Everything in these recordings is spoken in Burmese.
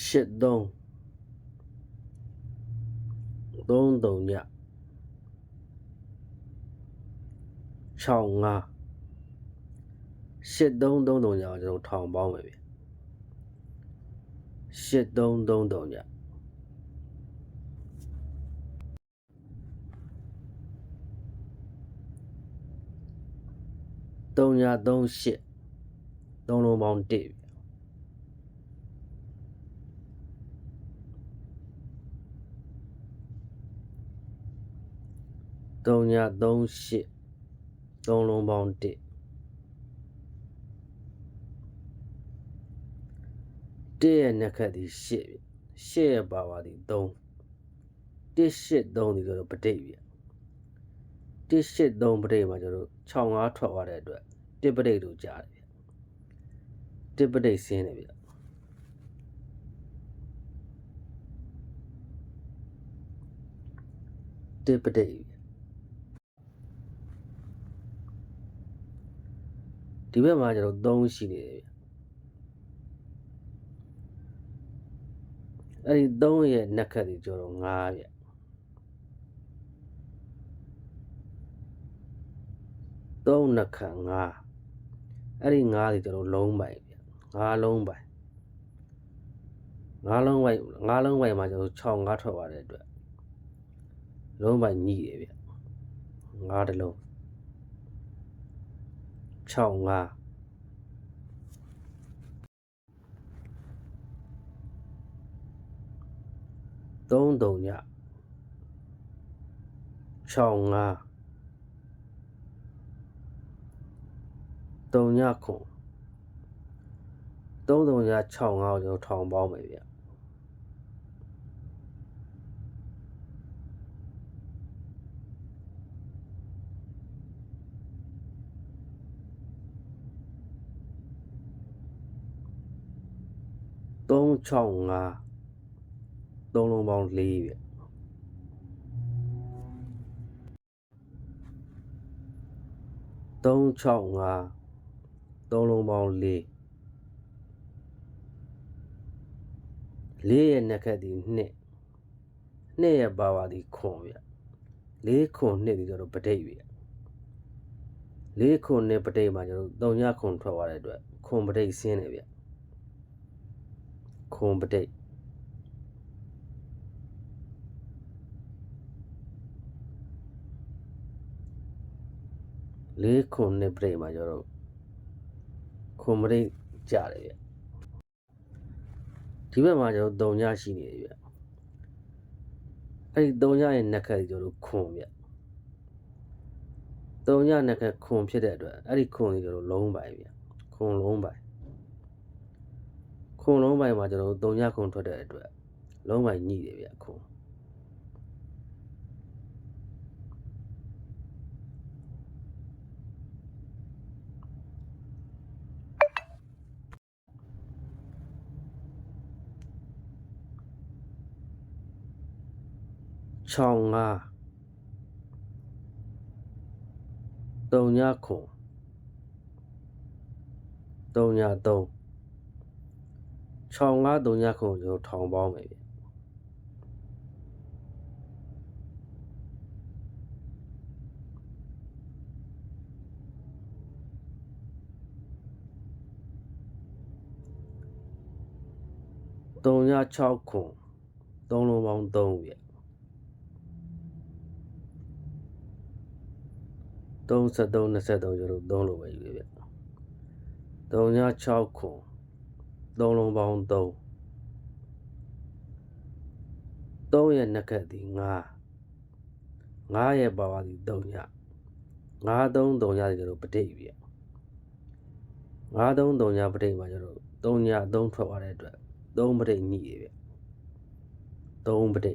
雪栋，栋栋日，长啊，雪栋栋栋日就从长包里面，十栋栋栋日。东家东西，东龙帮这。3938 3လုံးပေါင်း1 1ရဲ့နှစ်ခတ်သည်8 8ရဲ့ပါဝါသည်3 183ဒီဆိုတော့ပဋိပ်ပြ183ပဋိပ်မှာကျွန်တော်65ထွက်သွားတဲ့အတွက်1ပဋိပ်တို့ကြားတယ်ပြ1ပဋိပ်ဆင်းတယ်ပြ1ပဋိပ် ဒီဘက်မှာကျွန်တော်3ရှိနေတယ်ဗျအဲ့ဒီ3ရဲ့နှစ်ခတ်ဒီကျွန်တော်5ဗျ3နှစ်ခတ်5အဲ့ဒီ5ဒီကျွန်တော်လုံးပိုင်ဗျ5လုံးပိုင်5လုံးပိုင်5လုံးပိုင်မှာကျွန်တော်6 5ထွက်သွားတဲ့အတွက်လုံးပိုင်ညှိတယ်ဗျ5တလုံး 6 5သုံးတုံည6 5တုံညခွန်သုံးတုံည6 5ကိုကျွန်တော်ထောင်ပေါင်းမယ်ဗျ 3 6 5သုံးလုံးပေါင်း4ဗျ3 6 5သုံးလုံးပေါင်း4 4ရဲ့နှစ်ခက်ဒီ2 2ရဲ့ပါပါဒီခွန်ဗျ4ခွန်2ဒီဆိုတော့ပဋိဗျ4ခွန်2ပဋိမှာကျွန်တော်3ညခွန်ထွက်သွားတဲ့အတွက်ခွန်ပဋိဆင်းတယ်ဗျ ခွန်ပဋိလေးခွန်နှစ်ပြိမှာကျတော့ခွန်မရိတ်ကြတယ်ဗျဒီဘက်မှာကျတော့တုံညရှိနေတယ်ဗျအဲ့ဒီတုံညရဲ့နှစ်ခက်ကျတော့ခွန်ဗျတုံညနှစ်ခက်ခွန်ဖြစ်တဲ့အတွက်အဲ့ဒီခွန်ကြီးကျတော့လုံးပိုင်ဗျခွန်လုံးပိုင် ခွန်လုံးပိုင်မှာကျတော့တုံညခွန်ထွက်တဲ့အတွက်လုံးပိုင်ညှိတယ်ဗျခွန်6 5တုံညခွန်တုံည3 6 5တုံညခွန်ကိုကျွန်တော်ထောင်ပေါင်းမယ်ဗျတုံည6ခွန်သုံးလုံးပေါင်း3ဗျ33 23ကျွန်တော်3လုံးပဲယူရဗျ3ည6ခွန် 3လုံးပေါင်း3 3ရဲ့နှစ်ခက်ဒီ9 9ရဲ့ပါပါဒီ3ည9 3 3ညကျွန်တော်ပဋိဗျ9 3 3ညပဋိမှာကျွန်တော်3ည3ထွက်သွားတဲ့အတွက်3ပဋိညှိရဗျ3ပဋိ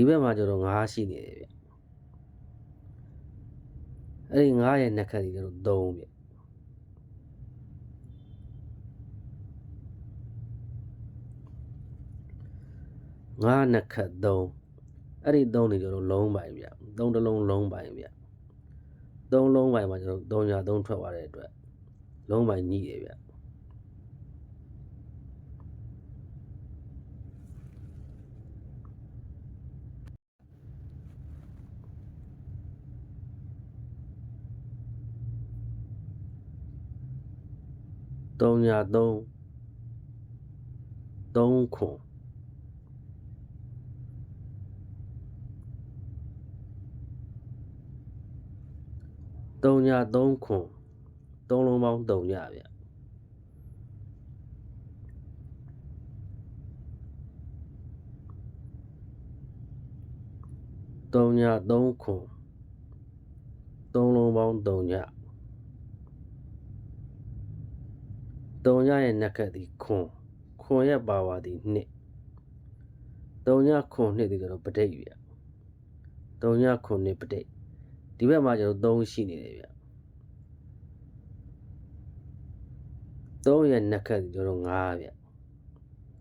ဒီဘက်မှာကျတော့9ရှိနေတယ်ဗျအဲ့ဒီ9ရဲ့နှစ်ခက်ကြီးကျတော့3ဗျ9နှစ်ခက်3အဲ့ဒီသုံးတွေကျွန်တော်လုံးပိုင်ဗျသုံးတစ်လုံးလုံးပိုင်ဗျသုံးလုံးပိုင်မှာကျွန်တော်3ညာ3ထွက်သွားတဲ့အတွက်လုံးပိုင်ညှိတယ်ဗျ 3ညာ3 3ခွန်3ညာ3ခွန်3လုံးပေါင်း3ညဗျ3ည3ခွန်3လုံးပေါင်း3ည 3ညရဲ့နက်ခတ်ဒီခွန်ခွန်ရဲ့ပါဝါဒီနှစ်3ညခွန်နှစ်ဒီကတော့ပဋိတ်ဗျ3ညခွန်နှစ်ပဋိတ်ဒီဘက်မှာကျွန်တော်3ရှိနေတယ်ဗျ3ရဲ့နက်ခတ်ဒီကျွန်တော်9ဗျ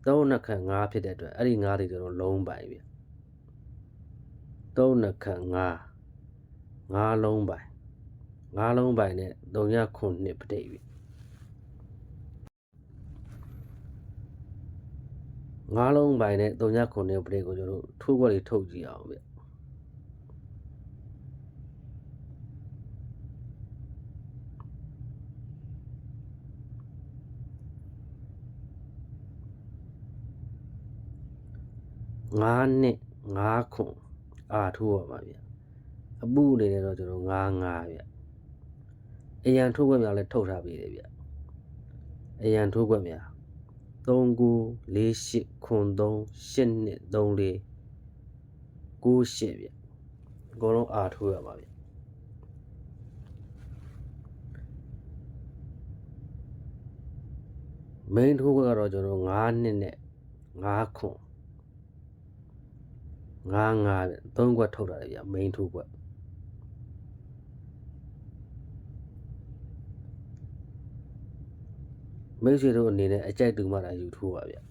3နက်ခတ်9ဖြစ်တဲ့အတွက်အဲ့ဒီ9ဒီကျွန်တော်လုံးပိုင်ဗျ3နက်ခတ်9 9လုံးပိုင်9လုံးပိုင်နဲ့3ညခွန်နှစ်ပဋိတ်ဗျ ငါးလုံးပိုင်နဲ့3ညခွန်နဲ့ပရိတ်ကိုကျွန်တော်တို့ထိုးခွက်လေးထုတ်ကြည့်အောင်ဗျငါးနှစ်ငါးခွန်အာထိုးရပါဗျအပူအနေနဲ့တော့ကျွန်တော်ငါးငါးဗျအရန်ထိုးခွက်များလည်းထုတ်ထားပေးတယ်ဗျအရန်ထိုးခွက်များ 3948ခွန်3 82 34 98ဗျအကုန်လုံးအာထိုးရပါဗျမိန်ထိုးခွက်ကတော့ကျွန်တော်9နှစ်နဲ့9ခွန်9 9ဗျ3ခွက်ထုတ်တာလေဗျမိန်ထိုးခွက် မိတ်ဆွေတို့အနေနဲ့အကြိုက်တူမှတာယူထိုးပါဗျ